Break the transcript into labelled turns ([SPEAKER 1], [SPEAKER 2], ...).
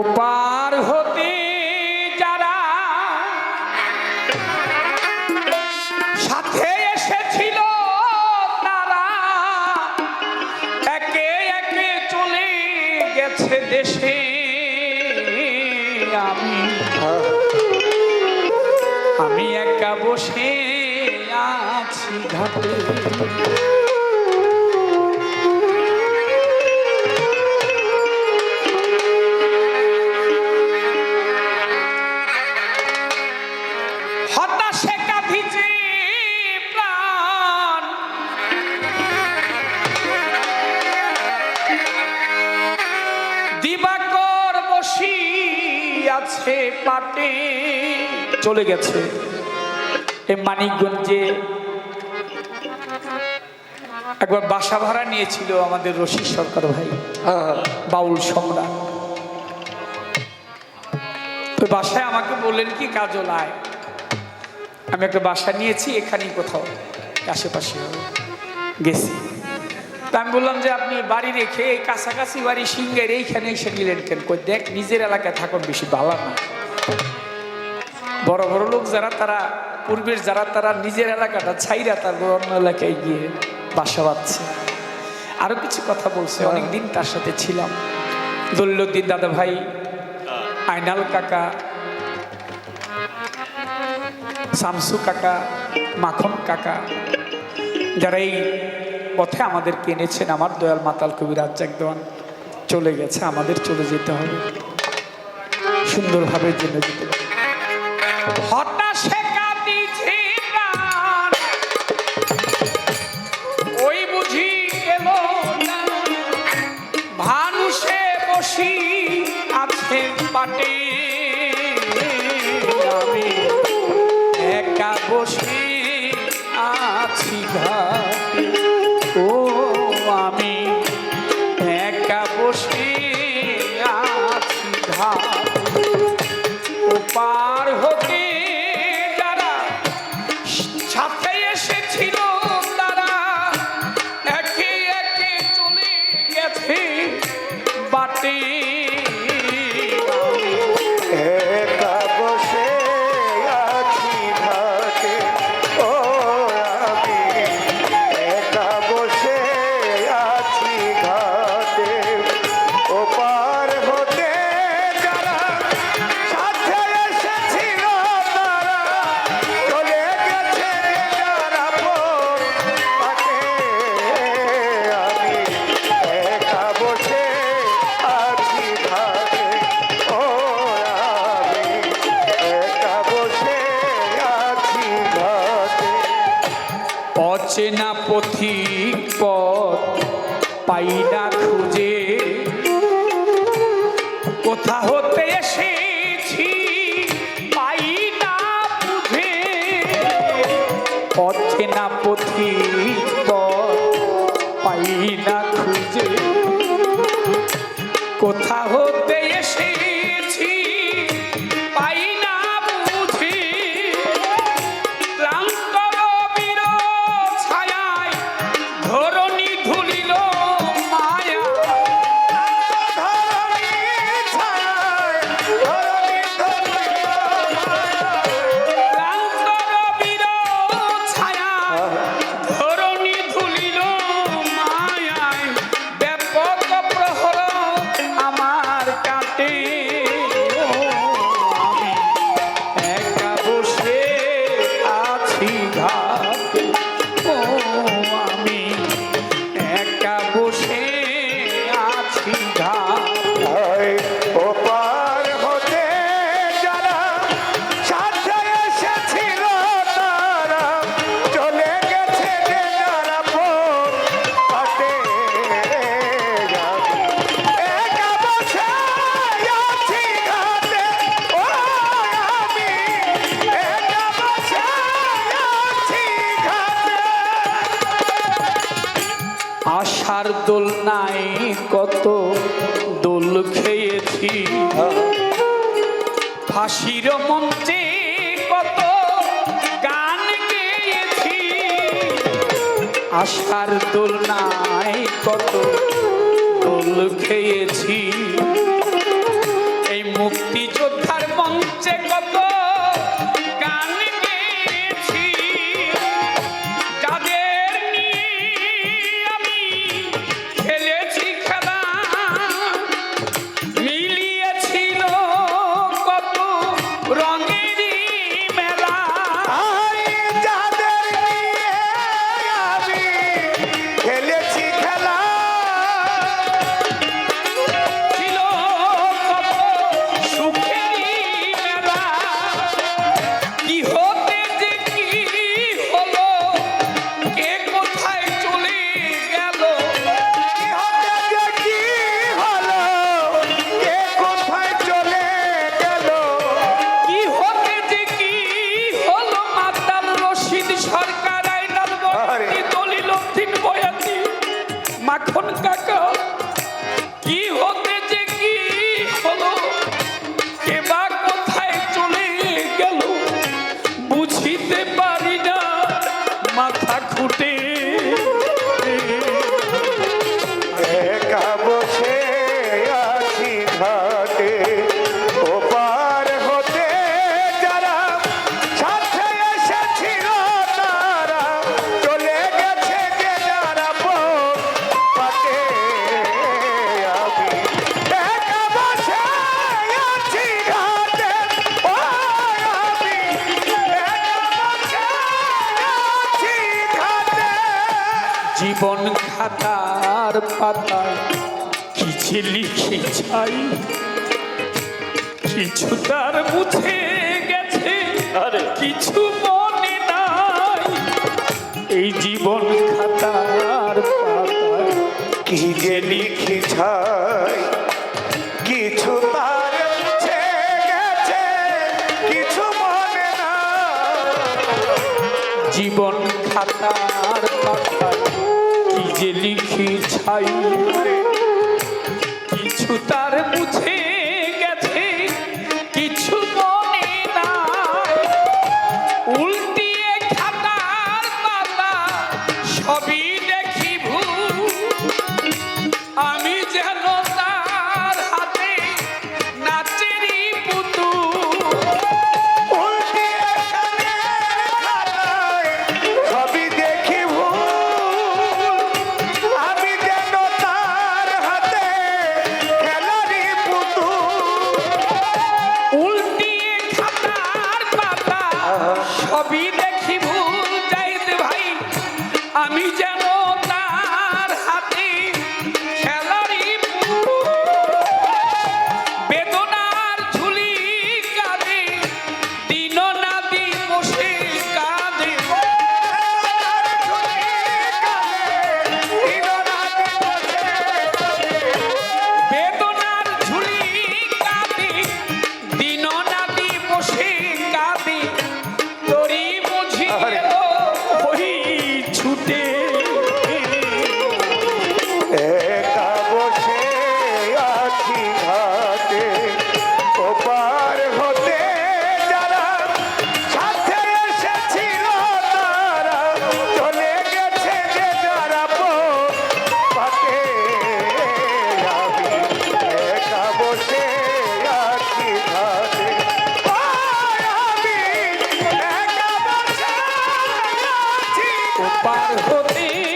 [SPEAKER 1] ওপার হতে যারা সাথে এসেছিল তারা, একে একে চলে গেছে দেশে। আমি আমি একা বসে আছি ঘাটে। আছে পাটে চলে গেছে। এ মানিকগঞ্জে একবার বাসা ভাড়া নিয়েছিল আমাদের রশিদ সরকার ভাই বাউল সম্রাট। তো বাসায় আমাকে বললেন কি কাজল আয়। আমি একটা বাসা নিয়েছি এখানেই কোথাও আশেপাশে গেছি। তা আমি বললাম যে আপনি বাড়ি রেখে এই কাছাকাছি বাড়ি সিঙ্গের এইখানে এসে নিলেন কেন? কই দেখ নিজের এলাকায় থাকুন বেশি ভালো না বড় বড় লোক যারা তারা পূর্বের যারা তারা নিজের এলাকাটা ছাইরা তারপর অন্য এলাকায় গিয়ে বাসা বাঁধছে। আরও কিছু কথা বলছে অনেকদিন তার সাথে ছিলাম। দল্লুদ্দিন দাদা ভাই আইনাল কাকা শামসু কাকা মাখন কাকা যারা এই পথে আমাদেরকে এনেছেন আমার দয়াল মাতাল কবি রাজ্জাক দেওয়ান চলে গেছে, আমাদের চলে যেতে হবে। সুন্দরভাবে জেনে যেতে হবে। হতাশে ওই বুঝি বসি পাটে। একা বসে অচেনা পথিক পথ পাই খুঁজে। কোথা হতে এসেছি পাই না বুঝে। অচেনা পথিক পথ পাই না খুঁজে। কোথা কত দোল খেয়েছি। ফাঁসির মঞ্চে কত গান গেয়েছি। আশার দোল নাই কত দোল খেয়েছি। জীবন খাতার পাতায় কি যে লিখে চাই কিছু তার মুছে গেছে আরে। কিছু মনে নাই। এই জীবন খাতার পাতায়
[SPEAKER 2] কি যে লিখি ছাই কিছু তার মুছে গেছে কিছু মনে না
[SPEAKER 1] জীবন খাতার পাতায় যে লিখি ছাই কিছু তার বুঝে গেছে কিছু মনে নাই। উল্টিয়ে খাতার পাতা সবই পার হতে